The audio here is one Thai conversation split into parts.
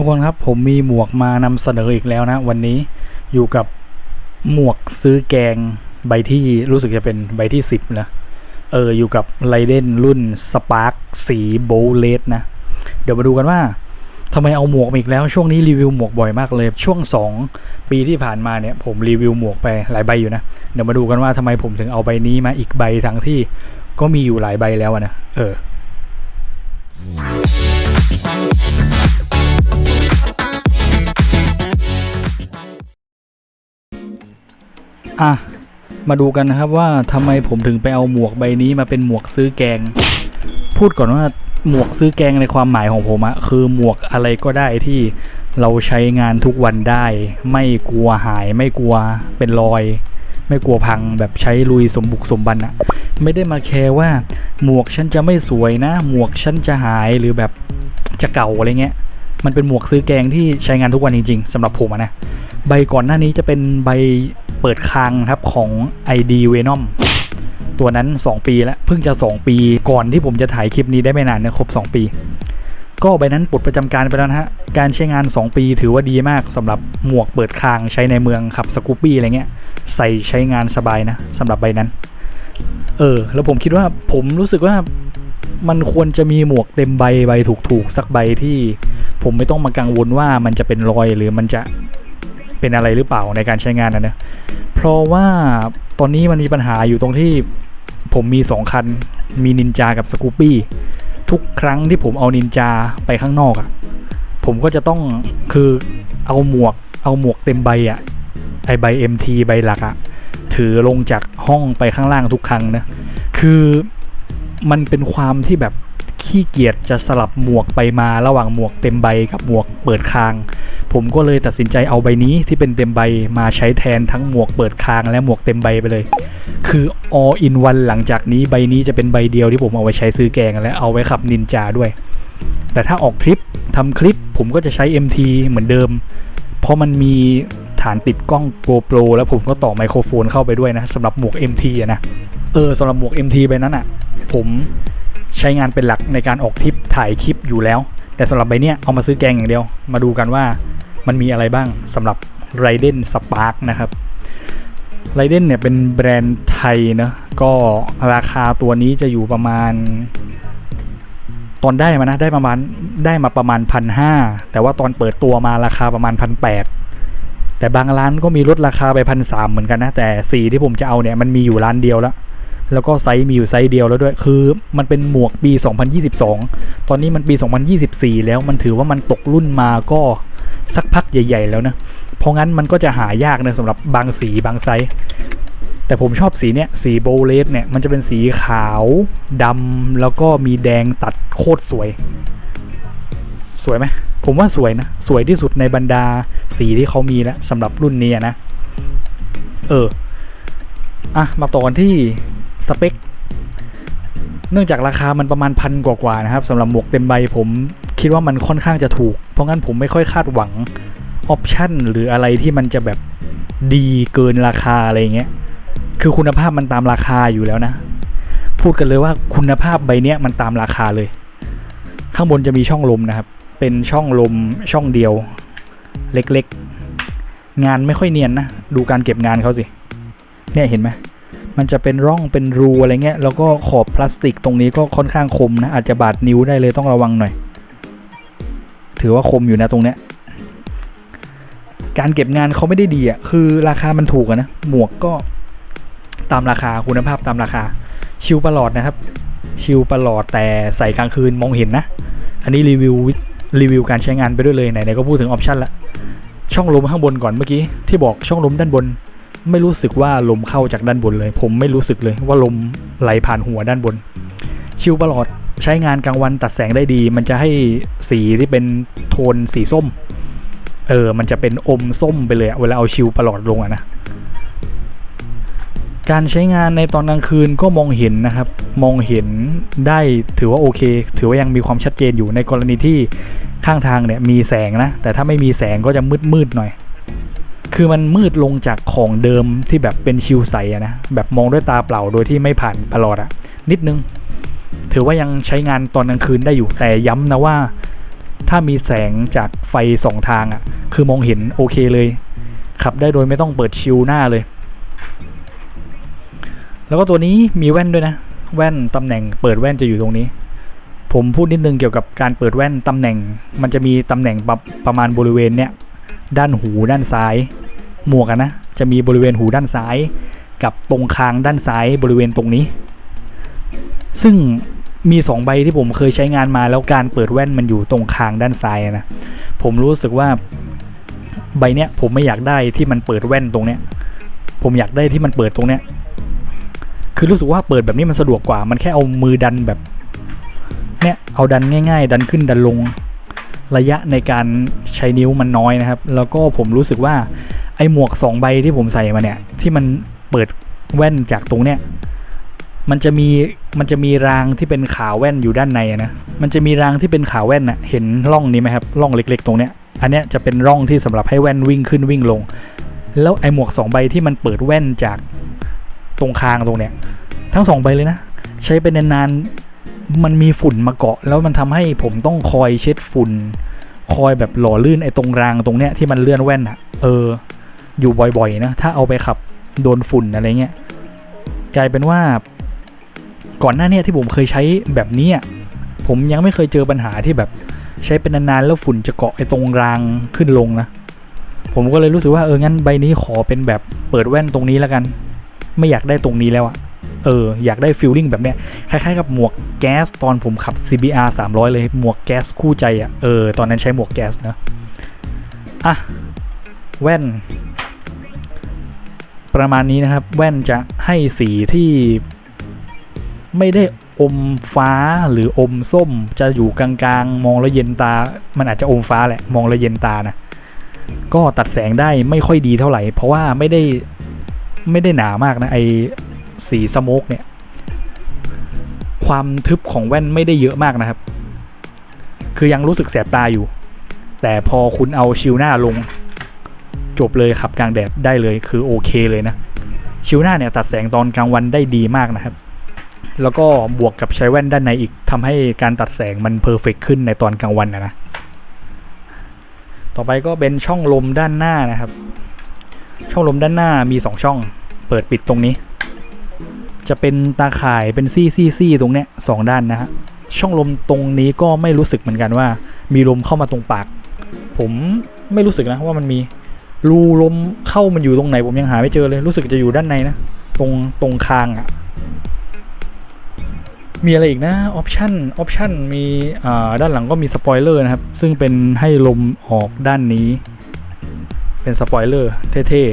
ทุกคนครับผมมีหมวกมานำเสนออีกแล้วนะ วันนี้อยู่กับหมวกซื้อแกงใบที่รู้สึกจะเป็นใบที่ 10 นะ เออ อยู่กับไรเดนรุ่นสปาร์คสีโบเลสนะ เดี๋ยวมาดูกันว่าทำไมเอาหมวกมาอีกแล้วช่วงนี้รีวิวหมวกบ่อยมากเลย ช่วง 2 ปีที่ผ่านมาเนี่ย ผมรีวิวหมวกไปหลายใบอยู่นะ เดี๋ยวมาดูกันว่าทำไมผมถึงเอาใบนี้มาอีกใบทั้งที่ก็มีอยู่หลายใบแล้วนะเออ อะ มาดูกันนะครับว่าทำไมผมถึงไปเอาหมวกใบนี้มาเป็นหมวกซื้อแกง พูดก่อนว่าหมวกซื้อแกงในความหมายของผมอะคือหมวกอะไรก็ได้ที่เราใช้งานทุกวันได้ ไม่กลัวหายไม่กลัวเป็นรอย ไม่กลัวพังแบบใช้ลุยสมบุกสมบันอะไม่ได้มาแคร์ว่าหมวกฉันจะไม่สวยนะ หมวกฉันจะหายหรือแบบจะเก่าอะไรเงี้ย มันเป็นหมวกซื้อแกงที่ใช้งานทุกวันจริงๆสำหรับผมะนะ ใบก่อนหน้านี้จะเป็นใบ เปิดคางครับของ ID Venom ตัวนั้น 2 ปีแล้วเพิ่งจะ 2 ปีก่อนที่ผมจะถ่ายคลิปนี้ได้ไม่นานนะครบ 2 ปี ก็ใบนั้นปลดประจำการไปแล้วนะฮะ การใช้งาน 2 ปีถือว่าดีมากสำหรับหมวกเปิดคางใช้ในเมืองขับสกูปปี้อะไรเงี้ยใส่ใช้งานสบายนะสำหรับใบนั้น เออ แล้วผมคิดว่าผมรู้สึกว่ามันควรจะมีหมวกเต็มใบใบถูกๆ สักใบที่ ผมไม่ต้องมากังวลว่ามันจะเป็นรอยหรือมันจะ เป็นอะไรหรือเปล่าในการใช้งานนะเนะเพราะว่าตอนนี้มันมีปัญหาอยู่ตรงที่ผมมี 2 คัน มีนินจากับสกูปปี้ทุกครั้งที่ผมเอานินจาไปข้างนอกอะ่ะผมก็จะต้องคือเอาหมวกเอาหมวกเต็มใบอะ่ะไอใบ MT ใบหลักอะ่ะถือลงจากห้องไปข้างล่างทุกครั้งนะคือมันเป็นความที่แบบขี้เกียจจะสลับหมวกไปมาระหว่างหมวกเต็มใบกับหมวกเปิดคาง ผมก็เลยตัดสินใจเอาใบนี้ที่เป็นเต็มใบมาใช้แทนทั้งหมวกเปิดคางและหมวกเต็มใบไปเลย คือ all in one หลังจากนี้ใบนี้จะเป็นใบเดียวที่ผมเอาไว้ใช้ซื้อแกงและเอาไว้ขับนินจาด้วย แต่ถ้าออกทริปทำคลิปผมก็จะใช้ MT เหมือนเดิม เพราะมันมีฐานติดกล้อง GoPro แล้วผมก็ต่อไมโครโฟนเข้าไปด้วยนะสำหรับหมวก MT อะนะเออสำหรับหมวก MT ใบนั้นอะ ผมใช้งานเป็นหลักในการออกทริปถ่ายคลิปอยู่แล้ว แต่สำหรับใบเนี้ยเอามาซื้อแกงอย่างเดียว มาดูกันว่ามันมีอะไรบ้างสำหรับ r a i d e n Spark นะครับ r a i d e n เนี่ยเป็นแบรนด์ไทยนะก็ราคาตัวนี้จะอยู่ประมาณ ตอนได้มานะได้ประมาณได้มาประมาณพันห้าแต่ว่าตอนเปิดตัวมาราคาประมาณพันแปดแต่บางร้านก็มีลดราคาไปพันสามเหมือนกันนะ แต่สีที่ผมจะเอาเนี่ยมันมีอยู่ร้านเดียวแล้ว แล้วก็ไซส์มีอยู่ไซส์เดียวแล้วด้วย คือมันเป็นหมวกปี 2022 ตอนนี้มันปี 2024 แล้วมันถือว่ามันตกรุ่นมาก็สักพักใหญ่ ๆ แล้วนะ เพราะงั้นมันก็จะหายากนะสำหรับบางสีบางไซส์ แต่ผมชอบสีเนี้ยสีโบเลสเนี่ยมันจะเป็นสีขาวดำแล้วก็มีแดงตัดโคตรสวย สวยไหมผมว่าสวยนะ สวยที่สุดในบรรดาสีที่เขามีแล้วสำหรับรุ่นนี้นะ เอออะมาต่อกันที่ สเปค เนื่องจากราคามันประมาณพันกว่าๆนะครับสำหรับหมวกเต็มใบผมคิดว่ามันค่อนข้างจะถูก เพราะงั้นผมไม่ค่อยคาดหวังออปชั่นหรืออะไรที่มันจะแบบดีเกินราคาอะไรเงี้ย คือคุณภาพมันตามราคาอยู่แล้วนะ พูดกันเลยว่าคุณภาพใบเนี้ยมันตามราคาเลย ข้างบนจะมีช่องลมนะครับ เป็นช่องลมช่องเดียว เล็กๆ งานไม่ค่อยเนียนนะ ดูการเก็บงานเขาสิ เนี่ยเห็นไหม มันจะเป็นร่องเป็นรูอะไรเงี้ยแล้วก็ขอบพลาสติกตรงนี้ก็ค่อนข้างคมนะอาจจะบาดนิ้วได้เลยต้องระวังหน่อย ถือว่าคมอยู่นะตรงเนี้ยการเก็บงานเขาไม่ได้ดีอะคือราคามันถูกะนะหมวกก็ตามราคาคุณภาพตามราคา ชิวประหลอดนะครับ ชิวประหลอดแต่ใส่กลางคืนมองเห็นนะ อันนี้รีวิวรีวิวการใช้งานไปด้วยเลยไหนๆก็พูดถึงออปชันละช่องลมข้างบนก่อนเมื่อกี้ที่บอกช่องลมด้านบน ไม่รู้สึกว่าลมเข้าจากด้านบนเลย ผมไม่รู้สึกเลยว่าลมไหลผ่านหัวด้านบน ชิวประหลอดใช้งานกลางวันตัดแสงได้ดี มันจะให้สีที่เป็นโทนสีส้ม เออ มันจะเป็นอมส้มไปเลยเวลาเอาชิวประหลอดลงอะนะการใช้งานในตอนกลางคืนก็มองเห็นนะครับ มองเห็นได้ถือว่าโอเค ถือว่ายังมีความชัดเจนอยู่ในกรณีที่ข้างทางเนี่ยมีแสงนะ แต่ถ้าไม่มีแสงก็จะมืดมืดๆหน่อย คือมันมืดลงจากของเดิมที่แบบเป็นชิวใสอะนะแบบมองด้วยตาเปล่าโดยที่ไม่ผ่านประหลอดอะนิดนึง ถือว่ายังใช้งานตอนกลางคืนได้อยู่แต่ย้ำนะว่า ถ้ามีแสงจากไฟสองทางอะคือมองเห็นโอเคเลย ขับได้โดยไม่ต้องเปิดชิลหน้าเลย แล้วก็ตัวนี้มีแว่นด้วยนะ แว่นตำแหน่งเปิดแว่นจะอยู่ตรงนี้ผมพูดนิดนึงเกี่ยวกับการเปิดแว่นตำแหน่ง มันจะมีตำแหน่งประประมาณบริเวณเนี้ย ด้านหูด้านซ้าย หมวกนะ จะมีบริเวณหูด้านซ้าย กับตรงคางด้านซ้ายบริเวณตรงนี้ ซึ่งมีสองใบที่ผมเคยใช้งานมาแล้วการเปิดแว่นมันอยู่ตรงคางด้านซ้ายนะ ผมรู้สึกว่าใบเนี้ยผมไม่อยากได้ที่มันเปิดแว่นตรงเนี้ย ผมอยากได้ที่มันเปิดตรงเนี้ย คือรู้สึกว่าเปิดแบบนี้มันสะดวกกว่า มันแค่เอามือดันแบบเนี่ยเอาดันง่าย ๆ ดันขึ้นดันลง ระยะในการใช้นิ้วมันน้อยนะครับ แล้วก็ผมรู้สึกว่าไอ้หมวกสองใบที่ผมใส่มาเนี่ย ที่มันเปิดแว่นจากตรงเนี้ยมันจะมีมันจะมีรางที่เป็นขาแว่นอยู่ด้านในนะ มันจะมีรางที่เป็นขาแว่นอะเห็นร่องนี้ไหมครับร่องเล็ก ๆ ตรงเนี้ย อันเนี้ยจะเป็นร่องที่สำหรับให้แว่นวิ่งขึ้นวิ่งลง แล้วไอ้หมวกสองใบที่มันเปิดแว่นจากตรงคางตรงเนี้ยทั้งสองใบเลยนะ ใช้ไปนานๆ มันมีฝุ่นมาเกาะ แล้วมันทำให้ผมต้องคอยเช็ดฝุ่น คอยแบบหล่อลื่นไอ้ตรงรางตรงเนี้ยที่มันเลื่อนแว่นอะเออ อยู่บ่อยๆนะถ้าเอาไปขับโดนฝุ่นอะไรเงี้ยกลายเป็นว่า ก่อนหน้าเนี้ที่ผมเคยใช้แบบนี้ผมยังไม่เคยเจอปัญหาที่แบบใช้เป็นนานๆแล้วฝุ่นจะเกาะไอ้ตรงรางขึ้นลงนะผมก็เลยรู้สึกว่าเอองั้นใบนี้ขอเป็นแบบเปิดแว่นตรงนี้แล้วกัน ไม่อยากได้ตรงนี้แล้วอะ เอออยากได้ฟิลลิ่งแบบเนี้ยคล้ายๆกับหมวกแก๊สตอนผมขับ CBR 300 เลยหมวกแก๊สคู่ใจอะเออตอนนั้นใช้หมวกแก๊สนะอะแว่น ประมาณนี้นะครับ แว่นจะให้สีที่ไม่ได้อมฟ้าหรืออมส้มจะอยู่กลางๆ มองแล้วเย็นตา มันอาจจะอมฟ้าแหละ มองแล้วเย็นตานะ ก็ตัดแสงได้ไม่ค่อยดีเท่าไหร่ เพราะว่าไม่ได้ไม่ได้หนามากนะไอ สีสโมกเนี่ย ความทึบของแว่นไม่ได้เยอะมากนะครับ คือยังรู้สึกแสบตาอยู่ แต่พอคุณเอาชิลหน้าลง จบเลยขับกลางแดดได้เลยคือโอเคเลยนะ ชิลหน้าเนี่ยตัดแสงตอนกลางวันได้ดีมากนะครับ แล้วก็บวกกับใช้แว่นด้านในอีกทำให้การตัดแสงมันเพอร์เฟกขึ้นในตอนกลางวันนะนะต่อไปก็เป็นช่องลมด้านหน้านะครับ ช่องลมด้านหน้ามี 2 ช่อง เปิดปิดตรงนี้ จะเป็นตาข่ายเป็นซี่ซี่ซี่ตรงเนี้ยสองด้านนะฮะช่องลมตรงนี้ก็ไม่รู้สึกเหมือนกันว่า มีลมเข้ามาตรงปาก ผมไม่รู้สึกนะว่ามันมีรูลมเข้ามันอยู่ตรงไหนผมยังหาไม่เจอเลยรู้สึกจะอยู่ด้านในนะตรงตรงคางอะ่ะมีอะไรอีกนะออปชันออปชันมีอ่าด้านหลังก็มีสปอยเลอร์นะครับ ซึ่งเป็นให้ลมออกด้านนี้ เป็นสปอยเลอร์เท่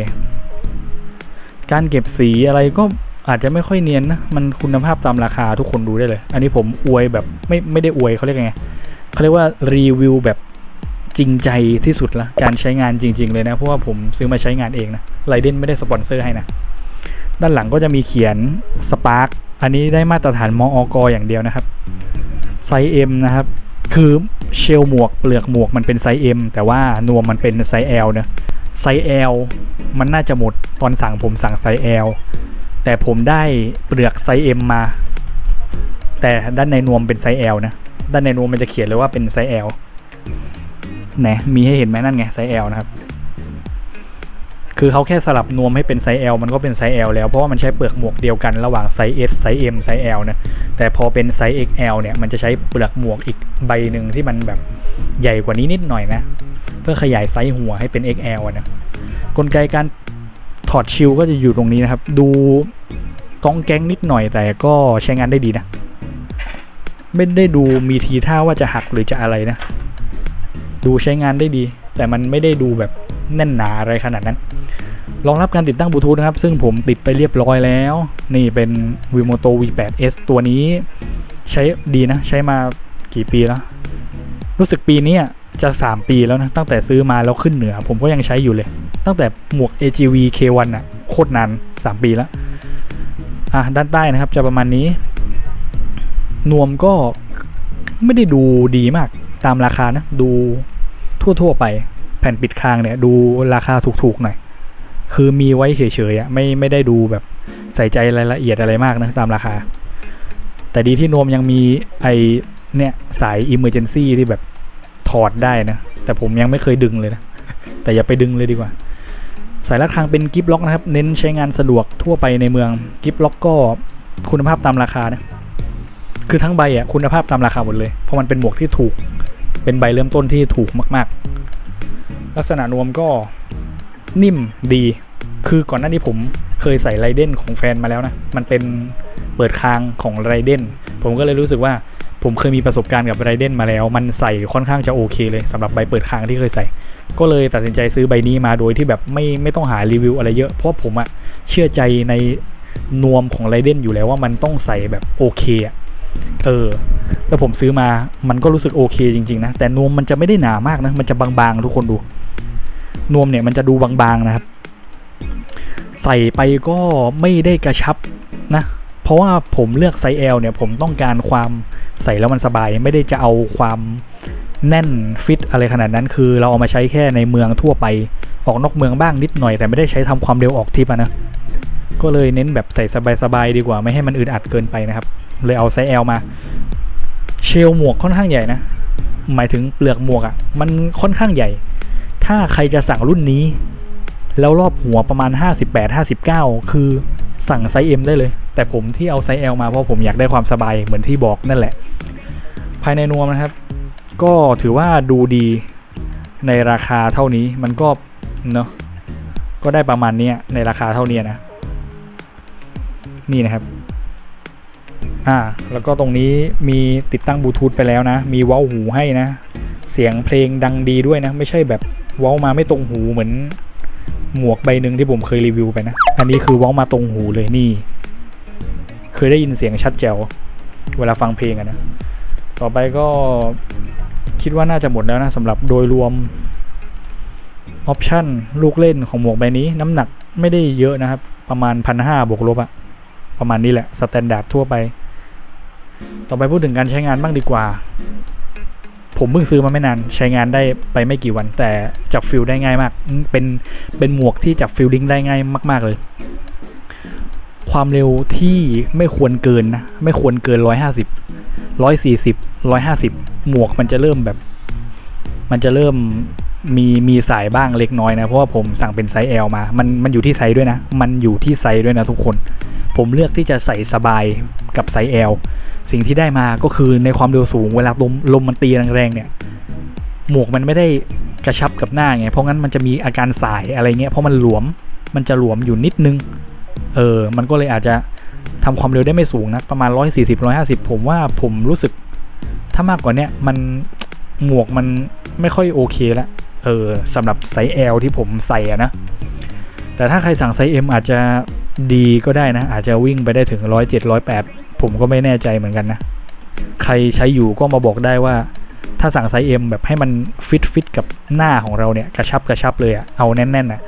ๆ การเก็บสีอะไรก็ อาจจะไม่ค่อยเนียนนะ มันคุณภาพตามราคาทุกคนดูได้เลย อันนี้ผมอวยแบบไม่ไม่ได้อวยเขาเรียกไงเขาเรียกว่ารีวิวแบบจริงใจที่สุดละการใช้งานจริง ๆ เลยนะ เพราะว่าผมซื้อมาใช้งานเองนะไรเดนไม่ได้สปอนเซอร์ให้นะ ด้านหลังก็จะมีเขียน Spark อันนี้ได้มาตรฐานมออกอย่างเดียวนะครับไซส์ M นะครับคือเชลหมวกเปลือกหมวกมันเป็นไซส์ M แต่ว่านวมมันเป็นไซส์ L นะไซส์ L มันน่าจะหมดตอนสั่งผมสั่งไซส์ L แต่ผมได้เปลือกไซส์ M มา แต่ด้านในนวมเป็นไซส์ L นะ ด้านในนวมมันจะเขียนเลยว่าเป็นไซส์ L ไหนมีให้เห็นไหมนั่นไงไซส์ L นะครับ คือเขาแค่สลับนวมให้เป็นไซส์ L มันก็เป็นไซส์ L แล้ว เพราะว่ามันใช้เปลือกหมวกเดียวกันระหว่างไซส์ S ไซส์ M ไซส์ L นะ แต่พอเป็นไซส์ XL เนี่ย มันจะใช้เปลือกหมวกอีกใบหนึ่งที่มันแบบใหญ่กว่านี้นิดหน่อยนะ เพื่อขยายไซส์หัวให้เป็น XL อะนะ กลไกการ ถอดชิลก็จะอยู่ตรงนี้นะครับ ดูกองแก๊งนิดหน่อยแต่ก็ใช้งานได้ดีนะ ไม่ได้ดูมีทีท่าว่าจะหักหรือจะอะไรนะ ดูใช้งานได้ดี แต่มันไม่ได้ดูแบบแน่นหนาอะไรขนาดนั้นรองรับการติดตั้งบลูทูธนะครับ ซึ่งผมติดไปเรียบร้อยแล้ว นี่เป็น Vimoto V8s ตัวนี้ใช้ดีนะ ใช้มากี่ปีแล้ว รู้สึกปีนี้ จะ3 ปีแล้วนะ ตั้งแต่ซื้อมาแล้วขึ้นเหนือ ผมก็ยังใช้อยู่เลย ตั้งแต่หมวก AGV K1 อะโคตรนาน 3 ปีแล้ว อะ ด้านใต้นะครับ จะประมาณนี้ นวมก็ไม่ได้ดูดีมากตามราคานะ ดูทั่วๆไปแผ่นปิดคางเนี่ย ดูราคาถูกๆหน่อยคือมีไว้เฉยๆอะไม่ไม่ได้ดูแบบใส่ใจรายละเอียดอะไรมากนะตามราคา แต่ดีที่นวมยังมีไอเนี่ยสาย Emergency ที่แบบ อร์ดได้นะ แต่ผมยังไม่เคยดึงเลยนะ แต่อย่าไปดึงเลยดีกว่า สายระฆังเป็นกิฟล็อกนะครับ เน้นใช้งานสะดวกทั่วไปในเมืองกิฟล็อกก็คุณภาพตามราคานะ คือทั้งใบอะคุณภาพตามราคาหมดเลย เพราะมันเป็นหมวกที่ถูก เป็นใบเริ่มต้นที่ถูกมาก ๆ ลักษณะนวมก็นิ่มดี คือก่อนหน้านี้ผมเคยใส่ไรเดนของแฟนมาแล้วนะ มันเป็นเปิดคางของไรเดนผมก็เลยรู้สึกว่า ผมเคยมีประสบการณ์กับไรเดนมาแล้ว มันใส่ค่อนข้างจะโอเคเลยสำหรับใบเปิดคางที่เคยใส่ ก็เลยตัดสินใจซื้อใบนี้มาโดยที่แบบไม่ไม่ต้องหารีวิวอะไรเยอะ เพราะผมอะเชื่อใจในนวมของไรเดนอยู่แล้วว่ามันต้องใส่แบบโอเคอะเออแล้วผมซื้อมามันก็รู้สึกโอเคจริงๆนะ แต่นวมมันจะไม่ได้หนามากนะ มันจะบางๆทุกคนดู นวมเนี่ยมันจะดูบางๆนะครับ ใส่ไปก็ไม่ได้กระชับนะ เพราะว่าผมเลือกไซส์ L เนี่ยผมต้องการความ ใส่แล้วมันสบายไม่ได้จะเอาความแน่นฟิตอะไรขนาดนั้นคือเราเอามาใช้แค่ในเมืองทั่วไปออกนอกเมืองบ้างนิดหน่อย แต่ไม่ได้ใช้ทำความเร็วออกทิปะนะก็เลยเน้นแบบใส่สบายๆดีกว่าไม่ให้มันอึดอัดเกินไปนะครับ เลยเอาไซส์ L มา เชลหมวกค่อนข้างใหญ่นะ หมายถึงเปลือกหมวกอะ่ะ มันค่อนข้างใหญ่ ถ้าใครจะสั่งรุ่นนี้ แล้วรอบหัวประมาณ 58 59 คือ สั่งไซส์ M ได้เลย แต่ผมที่เอาไซส์ L มาเพราะผมอยากได้ความสบายเหมือนที่บอกนั่นแหละ ภายในนวมนะครับ ก็ถือว่าดูดีในราคาเท่านี้มันก็เนาะก็ได้ประมาณนี้ในราคาเท่านี้นะ นี่นะครับอ่าแล้วก็ตรงนี้มีติดตั้งบลูทูธไปแล้วนะ มีเว้าหูให้นะ เสียงเพลงดังดีด้วยนะ ไม่ใช่แบบเว้ามาไม่ตรงหูเหมือน หมวกใบหนึ่งที่ผมเคยรีวิวไปนะ อันนี้คือว้ามาตรงหูเลยนี่ เคยได้ยินเสียงชัดแจ๋วเวลาฟังเพลงอะนะ ต่อไปก็คิดว่าน่าจะหมดแล้วนะสำหรับโดยรวมออปชันลูกเล่นของหมวกใบนี้ น้ำหนักไม่ได้เยอะนะครับ ประมาณพันห้าบวกลบอะประมาณนี้แหละสแตนดาร์ดทั่วไป ต่อไปพูดถึงการใช้งานบ้างดีกว่า ผมเพิ่งซื้อมาไม่นานใช้งานได้ไปไม่กี่วัน แต่จับฟิลได้ง่ายมาก เป็นเป็นหมวกที่จับฟิลลิ่งได้ง่ายมาก ๆ เลย ความเร็วที่ไม่ควรเกินนะ ไม่ควรเกิน 150 140 150 หมวกมันจะเริ่มแบบ มันจะเริ่มมีมีสายบ้างเล็กน้อยนะ เพราะว่าผมสั่งเป็นไซส์ L มา มันมันอยู่ที่ไซส์ด้วยนะ มันอยู่ที่ไซส์ด้วยนะทุกคน ผมเลือกที่จะใส่สบายกับไซส์ L สิ่งที่ได้มาก็คือในความเร็วสูงเวลาลมลมมันตีแรงๆเนี่ย หมวกมันไม่ได้กระชับกับหน้าไง เพราะงั้นมันจะมีอาการสายอะไรเงี้ย เพราะมันหลวม มันจะหลวมอยู่นิดนึง เออ มันก็เลยอาจจะทำความเร็วได้ไม่สูงนะ ประมาณ 140 150 ผมว่าผมรู้สึก ถ้ามากกว่านี้มันหมวกมันไม่ค่อยโอเคล้วเออสำหรับไซส์ L ที่ผมใส่อะนะ แต่ถ้าใครสั่งไซส์ M อาจจะ ดีก็ได้นะ อาจจะวิ่งไปได้ถึง107 108ผมก็ไม่แน่ใจเหมือนกันนะ ใครใช้อยู่ก็มาบอกได้ว่า ถ้าสั่งไซส์ M แบบให้มันฟิตฟิตกับหน้าของเราเนี่ยกระชับกระชับเลยอะเอาแน่นๆนะ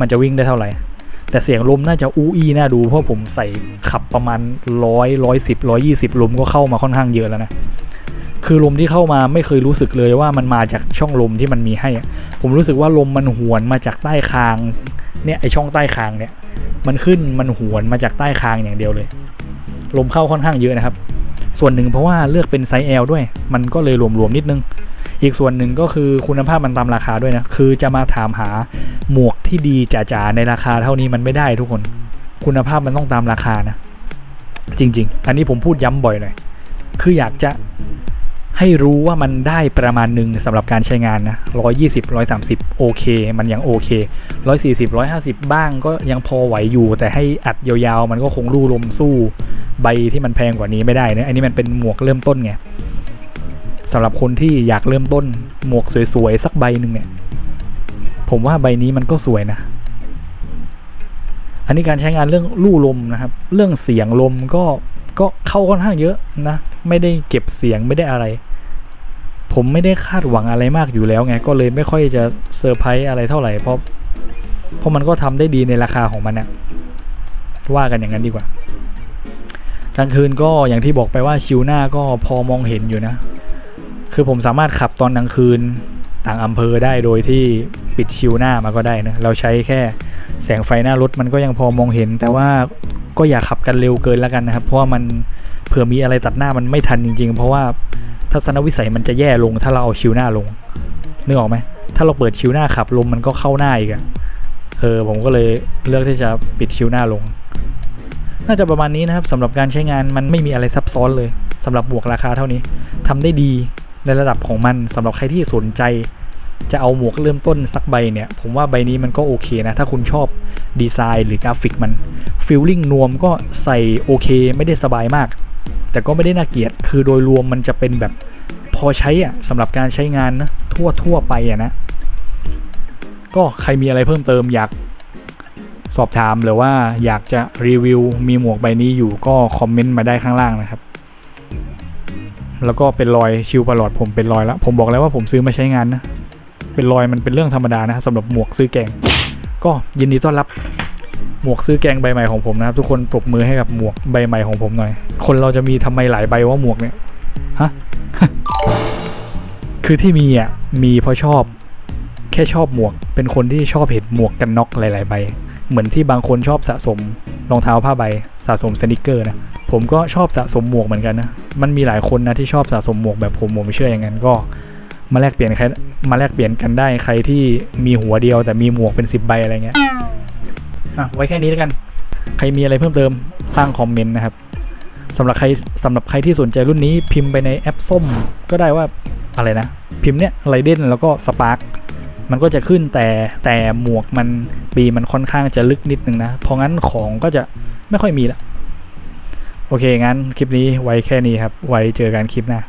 มันจะวิ่งได้เท่าไหร่ แต่เสียงลมน่าจะอู้อี้น่าดูเพราะผมใส่ขับประมาณร้อยร้อยสิบร้อยี่สิบลมก็เข้ามาค่อนข้างเยอะแล้วนะคือลมที่เข้ามาไม่เคยรู้สึกเลยว่ามันมาจากช่องลมที่มันมีให้ ผมรู้สึกว่าลมมันหวนมาจากใต้คางเนี่ยไอช่องใต้คางเนี่ย มันขึ้นมันหวนมาจากใต้คางอย่างเดียวเลย ลมเข้าค่อนข้างเยอะนะครับ ส่วนหนึ่งเพราะว่าเลือกเป็นไซส์ L ด้วย มันก็เลยรวมๆนิดนึง อีกส่วนหนึ่งก็คือคุณภาพมันตามราคาด้วยนะ คือจะมาถามหาหมวกที่ดีจ๋าๆในราคาเท่านี้มันไม่ได้ทุกคน คุณภาพมันต้องตามราคานะ จริง ๆ อันนี้ผมพูดย้ำบ่อยหน่อยคืออยากจะ ให้รู้ว่ามันได้ประมาณหนึ่งสำหรับการใช้งานนะ120 130 โอเค มันยังโอเค 140 150 บ้างก็ยังพอไหวอยู่ แต่ให้อัดยาวๆ มันก็คงรูลมสู้ใบที่มันแพงกว่านี้ไม่ได้นะอันนี้มันเป็นหมวกเริ่มต้นไงสำหรับคนที่อยากเริ่มต้นหมวกสวยๆ สักใบหนึ่งเนี่ย ผมว่าใบนี้มันก็สวยนะ อันนี้การใช้งานเรื่องลู่ลมนะครับ เรื่องเสียงลมก็ก็เข้าค่อนข้างเยอะนะ ไม่ได้เก็บเสียงไม่ได้อะไร ผมไม่ได้คาดหวังอะไรมากอยู่แล้วไงก็เลยไม่ค่อยจะเซอร์ไพรส์อะไรเท่าไหร่เพราะเพราะมันก็ทำได้ดีในราคาของมันนะว่ากันอย่างนั้นดีกว่ากลางคืนก็อย่างที่บอกไปว่าชิวหน้าก็พอมองเห็นอยู่นะ คือผมสามารถขับตอนกลางคืนต่างอำเภอได้โดยที่ปิดชิวหน้ามาก็ได้นะเราใช้แค่แสงไฟหน้ารถมันก็ยังพอมองเห็น แต่ว่า ก็อย่าขับกันเร็วเกินแล้วกันนะครับ เพราะว่ามันเผื่อมีอะไรตัดหน้ามันไม่ทันจริง ๆ เพราะว่าทัศนวิสัยมันจะแย่ลง ถ้าเราเอาชิวหน้าลงนึกออกไหมถ้าเราเปิดชิวหน้าขับลมมันก็เข้าหน้าอีกอะเออผมก็เลยเลือกที่จะปิดชิวหน้าลง น่าจะประมาณนี้นะครับสำหรับการใช้งานมันไม่มีอะไรซับซ้อนเลยสำหรับหมวกราคาเท่านี้ทำได้ดีในระดับของมันสำหรับใครที่สนใจ จะเอาหมวกเริ่มต้นสักใบเนี่ย ผมว่าใบนี้มันก็โอเคนะ ถ้าคุณชอบดีไซน์หรือกราฟิกมันฟิลลิ่งนวมก็ใส่โอเคไม่ได้สบายมาก แต่ก็ไม่ได้น่าเกลียดคือโดยรวมมันจะเป็นแบบพอใช้อะสำหรับการใช้งานนะทั่วทั่วไปอะนะ ก็ใครมีอะไรเพิ่มเติมอยากสอบถามหรือว่าอยากจะรีวิวมีหมวกใบนี้อยู่ก็คอมเมนต์มาได้ข้างล่างนะครับ แล้วก็เป็นรอยชิวประหลอดผมเป็นรอยแล้ว ผมบอกแล้วว่าผมซื้อมาใช้งานนะ เป็นรอยมันเป็นเรื่องธรรมดานะสำหรับหมวกซื้อแกง ก็ยินดีต้อนรับหมวกซื้อแกงใบใหม่ของผมนะครับทุกคนปรบมือให้กับหมวกใบใหม่ของผมหน่อย คนเราจะมีทำไมหลายใบว่าหมวกเนี่ยฮะคือที่มีอะมีเพราะชอบ แค่ชอบหมวก เป็นคนที่ชอบเห็นหมวกกันน็อกหลาย ๆ ใบ เหมือนที่บางคนชอบสะสมรองเท้าผ้าใบสะสมสนิเกอร์นะผมก็ชอบสะสมหมวกเหมือนกันนะมันมีหลายคนนะที่ชอบสะสมหมวกแบบผมผมเชื่ออย่างนั้นก็ มาแลกเปลี่ยนใครมาแลกเปลี่ยนกันได้ใครที่มีหัวเดียวแต่มีหมวกเป็นสิบใบอะไรเงี้ยอะไว้แค่นี้แล้วกัน ใครมีอะไรเพิ่มเติมตั้งคอมเมนต์นะครับสำหรับใครสำหรับใครที่สนใจรุ่นนี้พิมพ์ไปในแอปส้ม ก็ได้ว่าอะไรนะ พิมพ์เนี้ยไรเด่นแล้วก็สปาร์กมันก็จะขึ้นแต่แต่หมวกมันปีมันค่อนข้างจะลึกนิดนึงนะ เพราะงั้นของก็จะไม่ค่อยมีละโอเคงั้นคลิปนี้ไว้แค่นี้ครับ ไว้เจอกันคลิปหน้า